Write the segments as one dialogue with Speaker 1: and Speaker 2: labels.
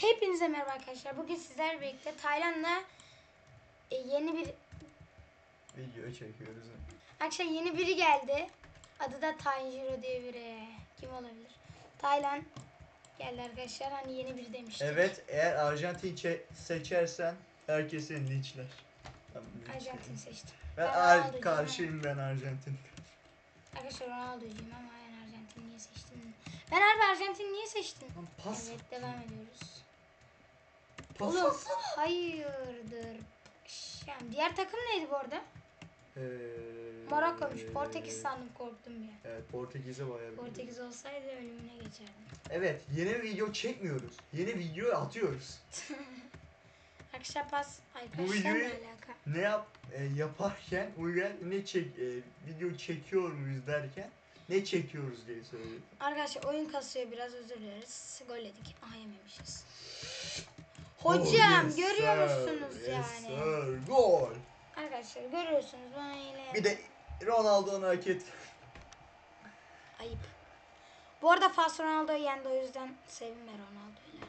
Speaker 1: Hepinize merhaba arkadaşlar. Bugün sizlerle birlikte Tayland'la e, yeni bir
Speaker 2: Video çekiyoruz.
Speaker 1: arkadaşlar yeni biri geldi. Adı da Tanjiro diye biri. Kim olabilir? Tayland geldi arkadaşlar. Hani yeni biri demiştik.
Speaker 2: Evet eğer Arjantin çe- seçersen herkesin linçler. Tamam.
Speaker 1: Arjantin seçtim.
Speaker 2: Ben
Speaker 1: Ben
Speaker 2: ar- karşıyım ben Arjantin.
Speaker 1: Arkadaşlar Ronaldo'cuyum ama ben Arjantin niye seçtim? Ben harbi Arjantin niye seçtim?
Speaker 2: Lan Pas.
Speaker 1: Evet devam ediyoruz.
Speaker 2: Pas.
Speaker 1: Oğlum hayırdır? Yani diğer takım neydi bu arada?
Speaker 2: Ee,
Speaker 1: Morokko'muş. Portekiz sandım korktum bir.
Speaker 2: Evet Portekiz'e bayağı bir-
Speaker 1: Portekiz olsaydı ölümüne geçerdim.
Speaker 2: Evet yeni video çekmiyoruz. Yeni video atıyoruz.
Speaker 1: Akşa pas. Arkadaşlar
Speaker 2: Bu
Speaker 1: ne
Speaker 2: videoyu-
Speaker 1: alaka?
Speaker 2: Ne yap e, yaparken Uygar ne çek e, video çekiyor muyuz derken ne çekiyoruz diye söyledi.
Speaker 1: Arkadaşlar oyun kasıyor biraz özür dileriz. Gol yedik. Aha yememişiz. Hocam
Speaker 2: yes
Speaker 1: görüyor musunuz
Speaker 2: yes
Speaker 1: yani?
Speaker 2: sir, Gol.
Speaker 1: Arkadaşlar görüyorsunuz böyle
Speaker 2: Bir de Ronaldo'nun hareket.
Speaker 1: ayıp. Bu arada Fas Ronaldo'yu yendi o yüzden sevinme Ronaldo'yla.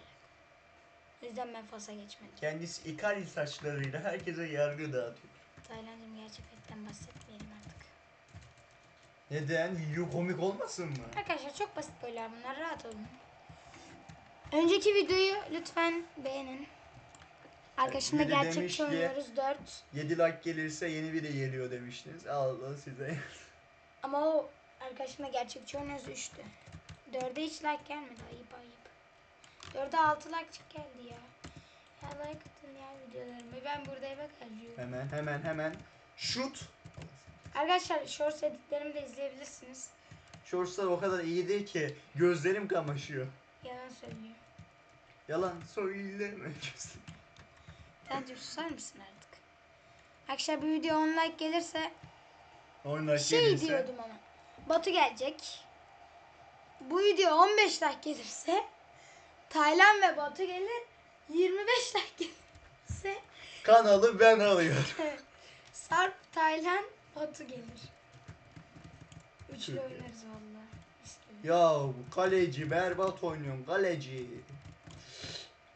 Speaker 1: O yüzden ben Fas'a geçmedim.
Speaker 2: Kendisi Icardi saçlarıyla herkese yargı dağıtıyor.
Speaker 1: Tayland'ın gerçekten bahsetmeyelim.
Speaker 2: Neden? Video komik olmasın mı?
Speaker 1: Arkadaşlar çok basit goller bunlar rahat olun. Önceki videoyu lütfen beğenin. Arkadaşımla
Speaker 2: biri demiş
Speaker 1: gerçekçi
Speaker 2: ki-
Speaker 1: oynuyoruz 4.
Speaker 2: 7 like gelirse yeni biri geliyor demiştiniz. Allah size.
Speaker 1: Ama o arkadaşımla gerçekçi oynuyoruz 3'tü. 4'e hiç like gelmedi ayıp ayıp. 4'e 6 like çık geldi ya. Ya like atın ya videolarımı. Ben burada eve kaçıyorum.
Speaker 2: Hemen hemen hemen. Şut.
Speaker 1: Arkadaşlar shorts editlerimi de izleyebilirsiniz.
Speaker 2: Shortslar o kadar iyi değil ki gözlerim kamaşıyor.
Speaker 1: Yalan söylüyor.
Speaker 2: Yalan söyleme.
Speaker 1: Bence susar mısın artık? Arkadaşlar bu video 10 like gelirse
Speaker 2: Onlar
Speaker 1: şey
Speaker 2: gelirse.
Speaker 1: diyordum ama. Batu gelecek. Bu video 15 like gelirse Taylan ve Batu gelir. 25 like gelirse
Speaker 2: Kanalı ben alıyorum.
Speaker 1: Sarp, Taylan, Batu gelir. Üçlü oynarız valla.
Speaker 2: Ya kaleci berbat oynuyorsun kaleci.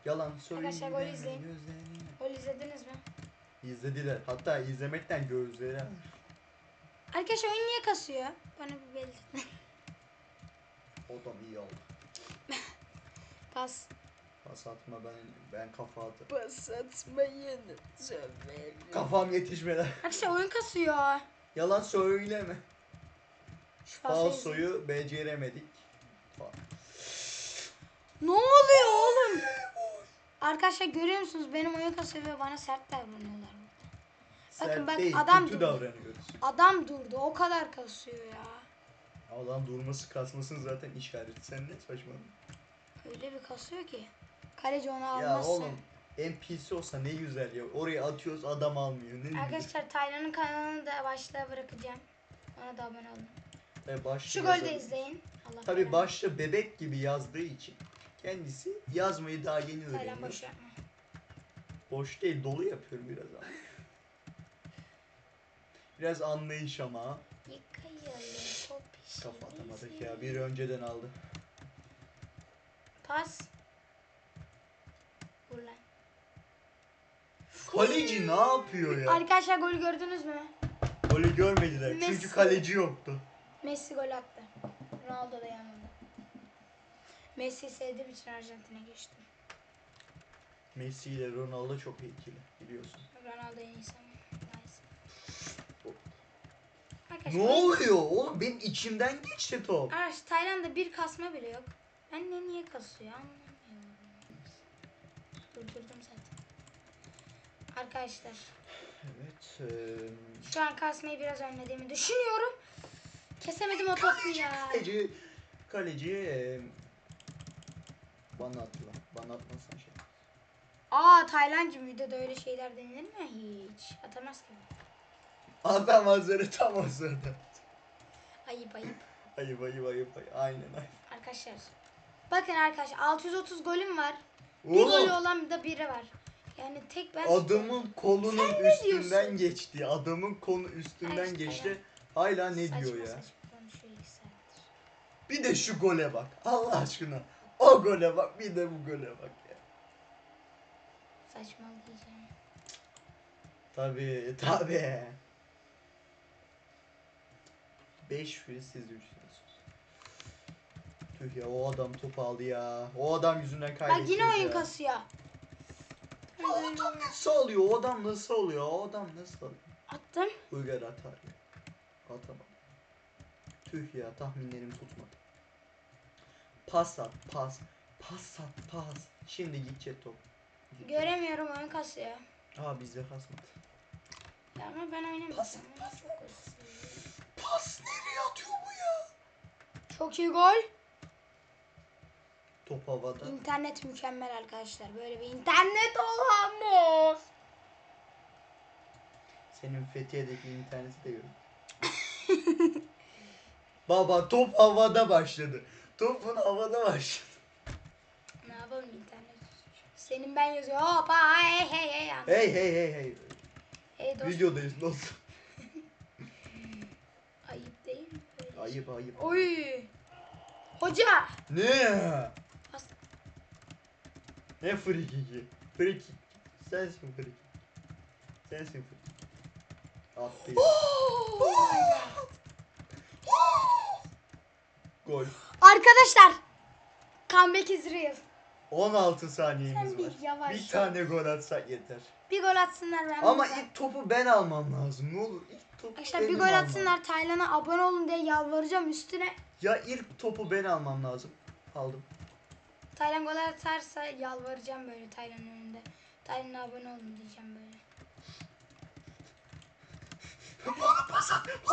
Speaker 2: Yalan söyleme.
Speaker 1: Arkadaşlar gol izleyin.
Speaker 2: gözlerine.
Speaker 1: Gol izlediniz mi?
Speaker 2: İzlediler. Hatta izlemekten gözleri.
Speaker 1: Arkadaşlar oyun niye kasıyor? Bana bir belirtin.
Speaker 2: O da iyi oldu.
Speaker 1: Pas.
Speaker 2: Pas atma ben ben kafa atarım.
Speaker 1: Pas atmayın. Söverim.
Speaker 2: Kafam yetişmeden.
Speaker 1: Arkadaşlar oyun kasıyor.
Speaker 2: Yalan söyleme.
Speaker 1: Falsoyu
Speaker 2: Falsoyu beceremedik.
Speaker 1: Ne oluyor oğlum? Arkadaşlar görüyor musunuz? Benim oyun kasıyor ve bana sert davranıyorlar. Bakın
Speaker 2: Sert
Speaker 1: bak,
Speaker 2: değil,
Speaker 1: adam durdu.
Speaker 2: davranıyoruz.
Speaker 1: Adam durdu. O kadar kasıyor ya.
Speaker 2: Adam durması kasmasın zaten işareti. Sen ne saçmalıyorsun?
Speaker 1: Öyle bir kasıyor ki. Kaleci onu
Speaker 2: Ya
Speaker 1: almazsa.
Speaker 2: oğlum NPC olsa ne güzel ya. Oraya atıyoruz adam almıyor. Ne.
Speaker 1: Arkadaşlar Taylan'ın kanalını da başlığa bırakacağım. Ona da abone olun.
Speaker 2: Ve
Speaker 1: Şu golü de izleyin. Allah
Speaker 2: Tabi başta bebek gibi yazdığı için kendisi yazmayı daha yeni
Speaker 1: Taylan
Speaker 2: öğreniyor.
Speaker 1: boş yapma.
Speaker 2: Boş değil dolu yapıyorum biraz ama. Biraz anlayış ama.
Speaker 1: Yıkayalım popişimizi.
Speaker 2: Kafa atamadık ya. Bir önceden aldı.
Speaker 1: Pas. Lan.
Speaker 2: Kaleci ne yapıyor ya?
Speaker 1: Arkadaşlar golü gördünüz mü?
Speaker 2: Golü görmediler. Çünkü
Speaker 1: Messi.
Speaker 2: kaleci yoktu.
Speaker 1: Messi gol attı. Ronaldo da yanında. Messi'yi sevdiğim için Arjantin'e geçtim.
Speaker 2: Messi ile Ronaldo çok etkili biliyorsun.
Speaker 1: Ronaldo en maalesef.
Speaker 2: Ne oluyor oğlum? Benim içimden geçti top.
Speaker 1: Arkadaşlar Tayland'da bir kasma bile yok. Anne niye kasıyor anlamıyorum. Durdurdum zaten. Arkadaşlar
Speaker 2: Evet. eee,
Speaker 1: şu an kasmayı biraz önlediğimi düşünüyorum. Kesemedim o topu ya.
Speaker 2: kaleci kaleci eee, bana atla. Bana atmasan şey.
Speaker 1: Aa Taylandcım videoda öyle şeyler denilir mi hiç? Atamaz ki.
Speaker 2: Atamazları tam o sırada.
Speaker 1: Ayıp ayıp.
Speaker 2: Ayıp ayıp ayıp ayıp. Aynen aynen.
Speaker 1: Arkadaşlar. Bakın arkadaşlar 630 golüm var. Bir golü olan da biri var. Yani tek ben
Speaker 2: adamın kolunun
Speaker 1: Sen ne
Speaker 2: üstünden
Speaker 1: diyorsun?
Speaker 2: geçti. Adamın kolu üstünden
Speaker 1: Hayır,
Speaker 2: geçti. Hala ne
Speaker 1: Saçma
Speaker 2: diyor ya?
Speaker 1: saçma konuşuyor saattir.
Speaker 2: Bir de şu gole bak. Allah aşkına. O gole bak bir de bu gole bak ya.
Speaker 1: Saçmalayacağım.
Speaker 2: Tabi tabi. 5 fil siz. Tüh ya o adam top aldı ya. O adam yüzünden kaybettik
Speaker 1: Bak yine oyun
Speaker 2: ya.
Speaker 1: kasıyor.
Speaker 2: O adam nasıl oluyor? O adam nasıl oluyor? O adam nasıl oluyor?
Speaker 1: Attım.
Speaker 2: Uygar atar ya. Atamadı. Tüh ya tahminlerim tutmadı. Pas at pas. Pas at pas. Şimdi gidecek top. Gidecek.
Speaker 1: Göremiyorum oyun kasıyor.
Speaker 2: Aa bizde kasmadı.
Speaker 1: Ya ama ben oynamayacağım.
Speaker 2: Pas,
Speaker 1: çok kasıyor.
Speaker 2: Pas nereye atıyor bu ya?
Speaker 1: Çok iyi gol.
Speaker 2: Top havada.
Speaker 1: İnternet mükemmel arkadaşlar. Böyle bir internet olamaz.
Speaker 2: Senin Fethiye'deki interneti de görün. Baba top havada başladı. Topun havada başladı.
Speaker 1: Ne yapalım internet? Senin ben yazıyor. Hoppa hey hey hey. Hey,
Speaker 2: Hey hey hey hey.
Speaker 1: hey dostum.
Speaker 2: Videodayız oldu?
Speaker 1: Ayıp değil mi?
Speaker 2: Ayıp ayıp.
Speaker 1: Oy. Hoca.
Speaker 2: Ne? Ne free kick'i? Free kick. Sensin free kick. Sensin free kick. Attı ya. Gol.
Speaker 1: Arkadaşlar. Comeback is real.
Speaker 2: 16 saniyemiz
Speaker 1: Sen bir
Speaker 2: var.
Speaker 1: yavaş
Speaker 2: Bir
Speaker 1: ol.
Speaker 2: tane gol atsak yeter.
Speaker 1: Bir gol atsınlar ben
Speaker 2: Ama ilk topu ben almam lazım. Ne olur ilk topu
Speaker 1: Arkadaşlar
Speaker 2: benim
Speaker 1: bir gol
Speaker 2: almam.
Speaker 1: atsınlar Taylan'a abone olun diye yalvaracağım üstüne.
Speaker 2: Ya ilk topu ben almam lazım. Aldım.
Speaker 1: Taylan gol atarsa yalvaracağım böyle Taylan'ın önünde. Taylan'a abone olun diyeceğim böyle.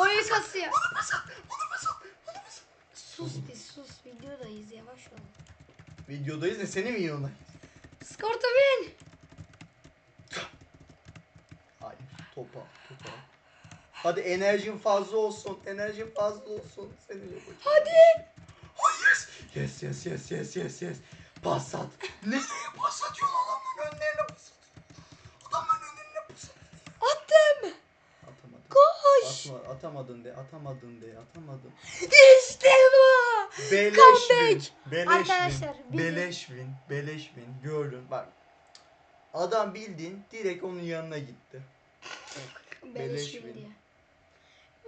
Speaker 1: Oyun kasıyor. Sus bir sus videodayız yavaş ol.
Speaker 2: Videodayız da seni mi yiyorlar?
Speaker 1: Skor to win.
Speaker 2: Hayır. Topa. Topa. Hadi enerjin fazla olsun. Enerjin fazla olsun. Seni.
Speaker 1: Hadi.
Speaker 2: Hayır. Yes yes yes yes yes yes. Pas at. Nereye pas atıyorsun adamın önlerine pas at. Adamın önüne pas at.
Speaker 1: Attım.
Speaker 2: Atamadın.
Speaker 1: Koş.
Speaker 2: Atma, atamadın de, atamadın de, atamadın.
Speaker 1: İşte bu.
Speaker 2: Beleş
Speaker 1: Comeback.
Speaker 2: win. Beleş
Speaker 1: Arkadaşlar,
Speaker 2: win.
Speaker 1: bizim-
Speaker 2: Beleş win. Beleş win. Gördün bak. Adam bildiğin direkt onun yanına gitti.
Speaker 1: Beleş
Speaker 2: Beleş
Speaker 1: win. diye.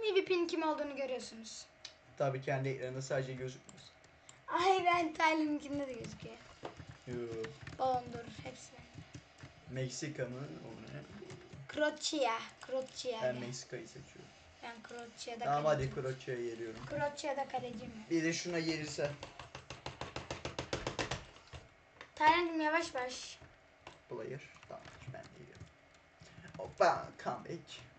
Speaker 1: Mibip'in kim olduğunu görüyorsunuz.
Speaker 2: Tabii kendi ekranında sadece gözükmüyor.
Speaker 1: Aynen Taylan'ınkinde de gözüküyor.
Speaker 2: Yoo.
Speaker 1: Balondur hepsi.
Speaker 2: Meksika mı? O ne?
Speaker 1: Kroçya. Kroçya.
Speaker 2: Ben Meksika'yı seçiyorum.
Speaker 1: Ben Kroçya'da
Speaker 2: Tamam hadi. Kroçya'ya geliyorum.
Speaker 1: Kroçya'da kaleciyim.
Speaker 2: Bir de şuna gelirse.
Speaker 1: Taylan'cım yavaş baş.
Speaker 2: Player. Tamam ben de geliyorum. Hoppa comeback.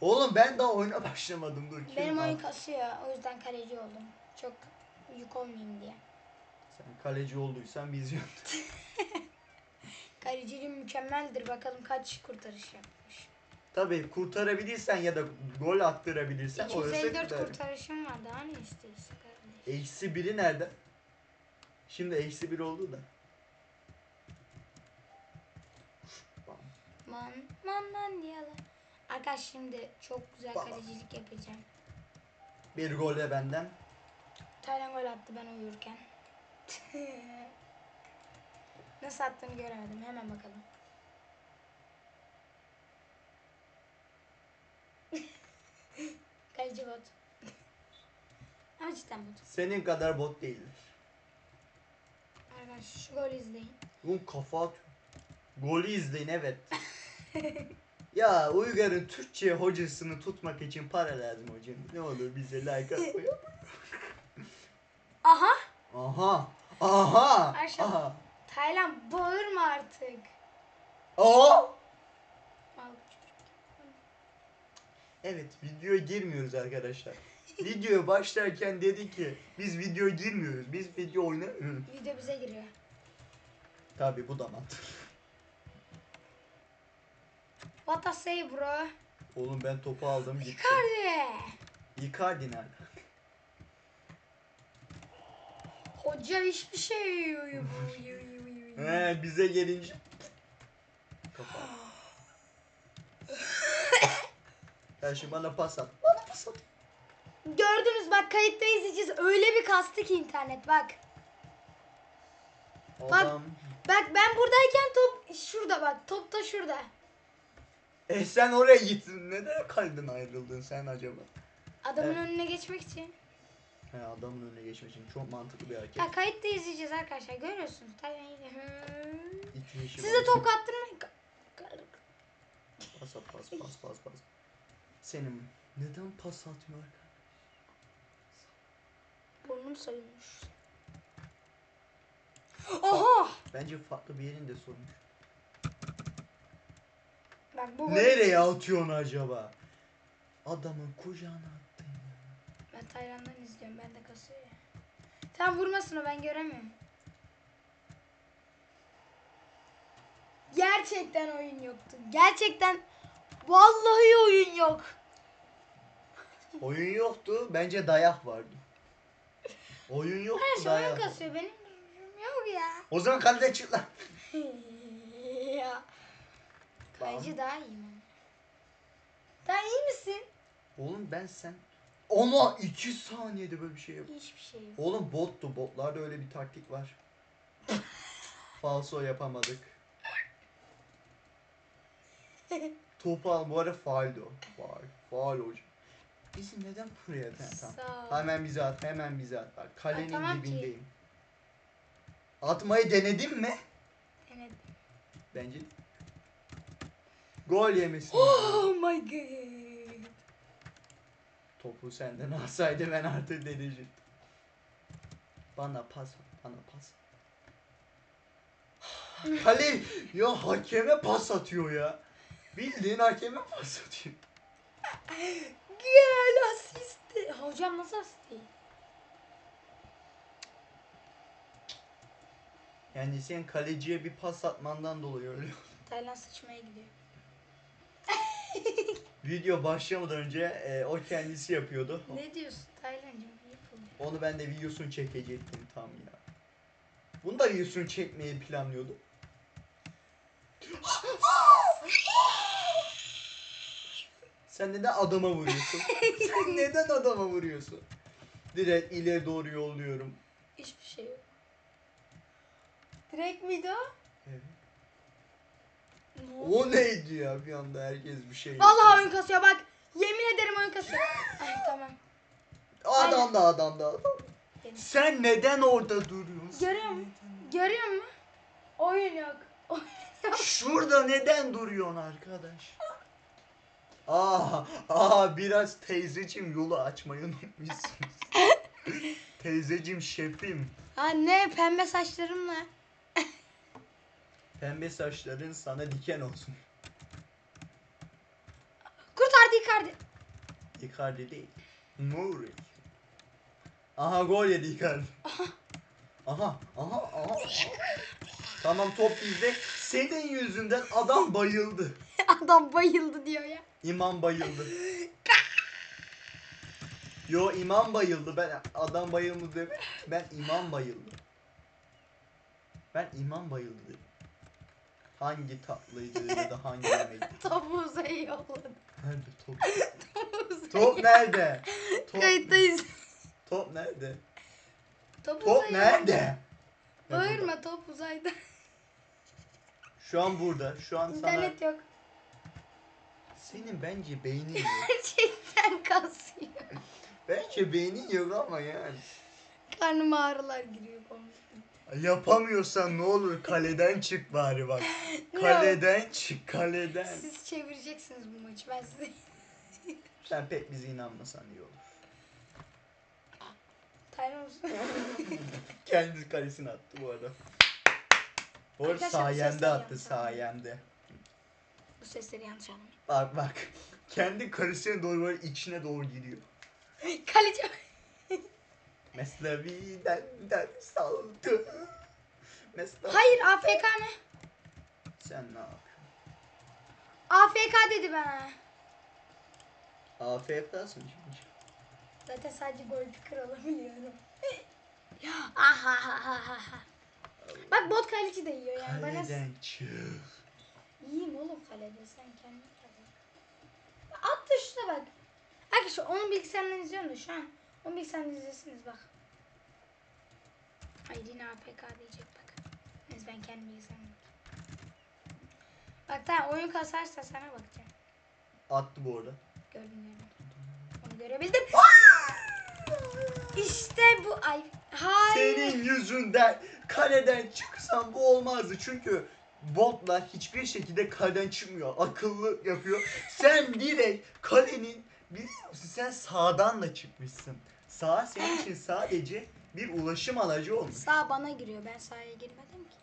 Speaker 2: Oğlum ben daha oyuna başlamadım dur.
Speaker 1: Benim oyun kasıyor. O yüzden kaleci oldum. Çok yük olmayayım diye.
Speaker 2: Sen kaleci olduysan biz yok.
Speaker 1: Kaleciliğim mükemmeldir. Bakalım kaç kurtarış yapmış.
Speaker 2: Tabii kurtarabilirsen ya da gol attırabilirsen orası
Speaker 1: 254
Speaker 2: güzel.
Speaker 1: kurtarışım var. Daha ne istiyorsun kardeş?
Speaker 2: Eksi biri nerede? Şimdi eksi bir oldu da.
Speaker 1: Man man man diyorlar. Arkadaş şimdi çok güzel
Speaker 2: Bak.
Speaker 1: kalecilik yapacağım.
Speaker 2: Bir gol de benden.
Speaker 1: Taylan gol attı ben uyurken. Nasıl attığını göremedim. Hemen bakalım. Kaleci bot. Ama cidden bot.
Speaker 2: Senin kadar bot değildir.
Speaker 1: Arkadaş şu golü izleyin.
Speaker 2: Oğlum kafa atıyor. Golü izleyin evet. ya Uygar'ın Türkçe hocasını tutmak için para lazım hocam. Ne olur bize like atmayın.
Speaker 1: Aha!
Speaker 2: Aha.
Speaker 1: Aşağı.
Speaker 2: Aha.
Speaker 1: Taylan bağırma artık.
Speaker 2: Aa. Evet videoya girmiyoruz arkadaşlar. Videoya başlarken dedi ki biz videoya girmiyoruz. Biz video oynamıyoruz.
Speaker 1: Video bize giriyor.
Speaker 2: Tabi bu da mantık.
Speaker 1: What I say bro?
Speaker 2: Oğlum ben topu aldım gittim.
Speaker 1: Icardi.
Speaker 2: Icardi nerede?
Speaker 1: Hoca hiçbir şey.
Speaker 2: He bize gelince. Ya şimdi bana pas at. Bana pas at.
Speaker 1: Gördünüz bak kayıtta izleyeceğiz. Öyle bir kastı ki internet bak.
Speaker 2: Adam.
Speaker 1: Bak ben buradayken top şurada bak. Top da şurada.
Speaker 2: E sen oraya gittin. Neden kalbin ayrıldın sen acaba?
Speaker 1: Adamın
Speaker 2: Evet.
Speaker 1: önüne geçmek için.
Speaker 2: He adamın önüne geçmek için çok mantıklı bir hareket.
Speaker 1: Ya kayıtta izleyeceğiz arkadaşlar. Görüyorsunuz. Tabii. Size top ka-
Speaker 2: Pas at, pas pas pas pas. Senin neden pas atmıyor?
Speaker 1: Burnum soyulmuş. Oha!
Speaker 2: Bence farklı bir yerinde sormuş.
Speaker 1: Bak bu
Speaker 2: Nereye atıyorsun acaba? Adamın kucağına.
Speaker 1: Ben Tayland'dan izliyorum. Ben de kasıyor ya. Sen vurmasın o ben göremiyorum. Gerçekten oyun yoktu. Gerçekten vallahi oyun yok.
Speaker 2: Oyun yoktu. Bence dayak vardı. Oyun yoktu
Speaker 1: Her şey
Speaker 2: dayak.
Speaker 1: oyun
Speaker 2: vardı.
Speaker 1: kasıyor. Benim yok ya.
Speaker 2: O zaman kalede çık lan.
Speaker 1: ya. Kayıcı daha iyi mi? Daha iyi misin?
Speaker 2: Oğlum ben sen ona iki saniyede böyle bir şey yap.
Speaker 1: Hiçbir şey yok.
Speaker 2: Oğlum bottu. Botlarda öyle bir taktik var. Falso yapamadık. Topu al. Bu arada faaldi o. Faal. Faal hocam. Bizim neden buraya? Tamam.
Speaker 1: Sağ ol.
Speaker 2: Hemen bize at. Hemen bize at. Bak kalenin
Speaker 1: Atamam ki.
Speaker 2: dibindeyim. Atmayı denedin mi?
Speaker 1: Evet.
Speaker 2: Bence Gol yemesin.
Speaker 1: Oh my god.
Speaker 2: Topu senden alsaydı ben artık deneyecektim. Bana pas bana pas. Kale ya hakeme pas atıyor ya. Bildiğin hakeme pas atıyor.
Speaker 1: Gel asisti. Hocam nasıl asisti?
Speaker 2: Yani sen kaleciye bir pas atmandan dolayı öyle.
Speaker 1: Tayland sıçmaya gidiyor.
Speaker 2: Video başlamadan önce e, o kendisi yapıyordu.
Speaker 1: Ne diyorsun oluyor.
Speaker 2: Onu ben de videosunu çekecektim tam ya. Bunu da videosunu çekmeyi planlıyordum. Sen neden adama vuruyorsun? Sen neden adama vuruyorsun? Direkt ileri doğru yolluyorum.
Speaker 1: Hiçbir şey yok. Direkt miydi o?
Speaker 2: Evet. O neydi ya bir anda herkes bir şey
Speaker 1: Vallahi
Speaker 2: yapıyor.
Speaker 1: oyun kasıyor bak. Yemin ederim oyun kasıyor. Ay tamam.
Speaker 2: Adam da adam da adam. Sen neden orada duruyorsun?
Speaker 1: Görüyor musun? Görüyor musun? Oyun yok. Oyun yok.
Speaker 2: Şurada neden duruyorsun arkadaş? Aa, aa biraz teyzeciğim yolu açmayı unutmuşsunuz. teyzeciğim şefim.
Speaker 1: Anne pembe saçlarımla.
Speaker 2: Pembe saçların sana diken olsun.
Speaker 1: Kurtardı Icardi.
Speaker 2: Icardi değil. Muric. Aha gol yedi Icardi. Aha, aha, aha. Tamam top bizde. Senin yüzünden adam bayıldı.
Speaker 1: Adam bayıldı diyor ya.
Speaker 2: İmam bayıldı. Yo imam bayıldı. Ben adam bayıldı. Ben imam bayıldı. Ben imam bayıldı. Hangi tatlıydı ya da hangi yemekti?
Speaker 1: Topu uzaya yolladı.
Speaker 2: Nerede top?
Speaker 1: Topu uzaya
Speaker 2: Top nerede? Top,
Speaker 1: Kayıttayız.
Speaker 2: top nerede?
Speaker 1: Top,
Speaker 2: Top nerede?
Speaker 1: Bağırma top uzayda.
Speaker 2: Şu an burada. Şu an sana
Speaker 1: İnternet yok.
Speaker 2: senin bence beynin yok.
Speaker 1: Gerçekten kasıyor.
Speaker 2: Bence beynin yok ama yani.
Speaker 1: Karnıma ağrılar giriyor komşum.
Speaker 2: Yapamıyorsan ne olur kaleden çık bari bak. Kaleden çık kaleden.
Speaker 1: Siz çevireceksiniz bu maçı ben size.
Speaker 2: Sen pek bize inanmasan iyi olur.
Speaker 1: Taylan olsun.
Speaker 2: Kendi kalesine attı bu arada. Bu arada
Speaker 1: Arkadaşlar bu
Speaker 2: sayemde
Speaker 1: sesleri
Speaker 2: attı
Speaker 1: yanlış
Speaker 2: sayemde.
Speaker 1: bu sesleri yanlış anlamayın.
Speaker 2: Bak bak. Kendi kalesine doğru böyle içine doğru gidiyor.
Speaker 1: Kaleci.
Speaker 2: Mesnevi'den ders aldı. Mesnevi.
Speaker 1: Hayır AFK ne?
Speaker 2: Sen ne yapıyorsun?
Speaker 1: AFK dedi bana.
Speaker 2: AFK'sın şimdi.
Speaker 1: Zaten sadece golcü kralabiliyorum. Aha ha ha ha. Bak bot kaleci de yiyor yani. Bana
Speaker 2: Kaleden çık.
Speaker 1: İyiyim oğlum kalede sen kendin kale. At da şuna bak. Arkadaşlar onun bilgisayarından izliyorum da şu an. Onun bilgisayarından izliyorsunuz bak. Hayır yine APK diyecek bak. kendi bilgisayarımda. Bak tamam oyun kasarsa sana bakacağım.
Speaker 2: Attı bu arada.
Speaker 1: Gördüm gördüm. Onu görebildim. işte bu ay. Hayır.
Speaker 2: Senin yüzünden kaleden çıksan bu olmazdı. Çünkü botlar hiçbir şekilde kaleden çıkmıyor. Akıllı yapıyor. Sen direkt kalenin musun sen sağdan da çıkmışsın. Sağ senin için sadece bir ulaşım aracı olmuş.
Speaker 1: Sağ bana giriyor. Ben sahaya girmedim ki.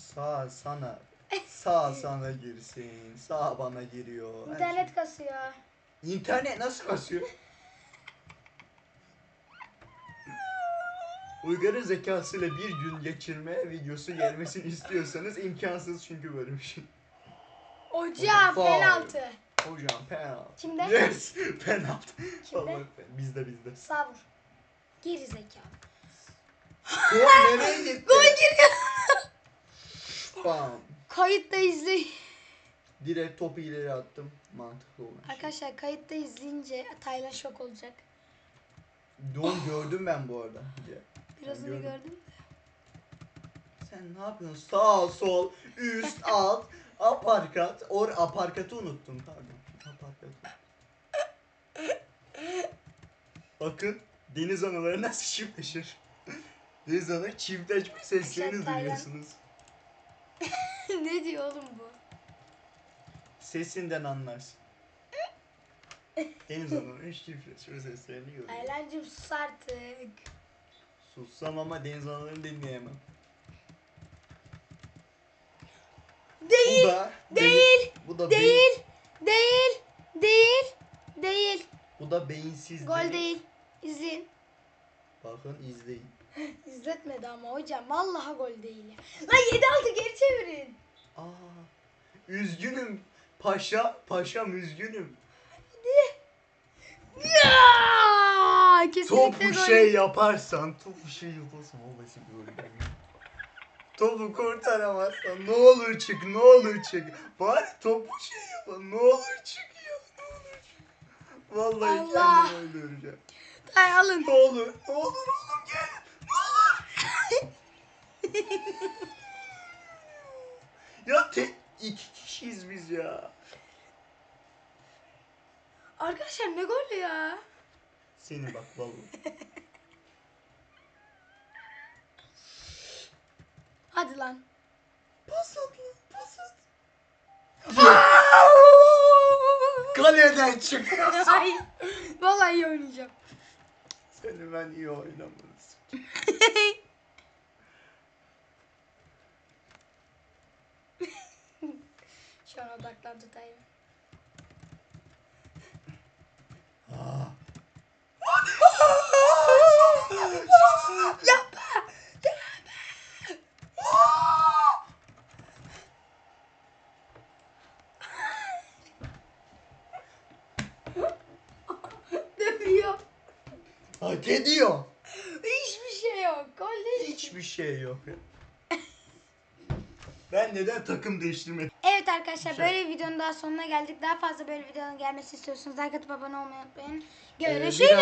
Speaker 2: Sağ sana. Sağ sana girsin. Sağ bana giriyor. Her
Speaker 1: İnternet kasıyor.
Speaker 2: şey- İnternet nasıl kasıyor? Uygar'ın zekasıyla bir gün geçirme videosu gelmesini istiyorsanız imkansız çünkü böyle bir şey.
Speaker 1: Hocam
Speaker 2: Faul.
Speaker 1: penaltı.
Speaker 2: Hocam penaltı.
Speaker 1: Kimde?
Speaker 2: Yes penaltı.
Speaker 1: Kimde?
Speaker 2: Vallahi bizde bizde.
Speaker 1: Sağ vur. Geri zekalı.
Speaker 2: Gol nereye gitti?
Speaker 1: Gol giriyor.
Speaker 2: Bam.
Speaker 1: Kayıtta izleyin.
Speaker 2: Direkt topu ileri attım. Mantıklı olan şey.
Speaker 1: Arkadaşlar kayıtta izleyince Taylan şok olacak.
Speaker 2: Don gördüm ben bu arada.
Speaker 1: Birazını
Speaker 2: gördüm.
Speaker 1: gördüm.
Speaker 2: Sen ne yapıyorsun? Sağ, sol, üst, alt, aparkat. Or aparkatı unuttum pardon. Aparkatı. Bakın deniz anaları nasıl çiftleşir. Deniz ana çiftleşme seslerini
Speaker 1: Aşağı
Speaker 2: duyuyorsunuz.
Speaker 1: ne diyor oğlum bu?
Speaker 2: Sesinden anlarsın. Deniz anaların çiftleşme seslerini görüyor.
Speaker 1: Taylancım sus artık.
Speaker 2: Sussam ama deniz analarını dinleyemem.
Speaker 1: Değil.
Speaker 2: Bu da
Speaker 1: Değil.
Speaker 2: Bu da
Speaker 1: Değil. Değil. Değil. Değil.
Speaker 2: bu da beyinsiz
Speaker 1: Gol değil. İzleyin.
Speaker 2: Bakın izleyin.
Speaker 1: İzletmedi ama hocam. Vallahi gol değil ya. Lan 7-6 geri çevirin.
Speaker 2: Aa, üzgünüm paşa, paşam üzgünüm.
Speaker 1: Ya! Kesinlikle
Speaker 2: Topu
Speaker 1: gol.
Speaker 2: şey yaparsan, topu şey yaparsan o basit böyle. Topu kurtaramazsan ne olur çık, ne olur çık. Bari topu şey yapın, ne olur çık ya, ne olur çık. Vallahi
Speaker 1: Allah.
Speaker 2: kendimi öldüreceğim.
Speaker 1: Hay alın.
Speaker 2: Ne olur, ne olur oğlum gel, ne olur. ya tek iki kişiyiz biz ya.
Speaker 1: Arkadaşlar ne gol ya?
Speaker 2: Seni bak vallahi.
Speaker 1: Hadi lan.
Speaker 2: Pas at lan, pas at. Kaleden çık.
Speaker 1: Hayır. Vallahi iyi oynayacağım.
Speaker 2: Seni ben iyi oynamalısın.
Speaker 1: Şu an odaklandı Taylan.
Speaker 2: Ah. ediyor.
Speaker 1: Hiçbir şey yok. Değil.
Speaker 2: Hiçbir şey yok. Ben neden takım değiştirmedim?
Speaker 1: Evet arkadaşlar
Speaker 2: Güzel.
Speaker 1: böyle bir videonun daha sonuna geldik. Daha fazla böyle videonun gelmesini istiyorsanız like atıp abone olmayı unutmayın.
Speaker 2: Ee,
Speaker 1: Görüşürüz.
Speaker 2: daha-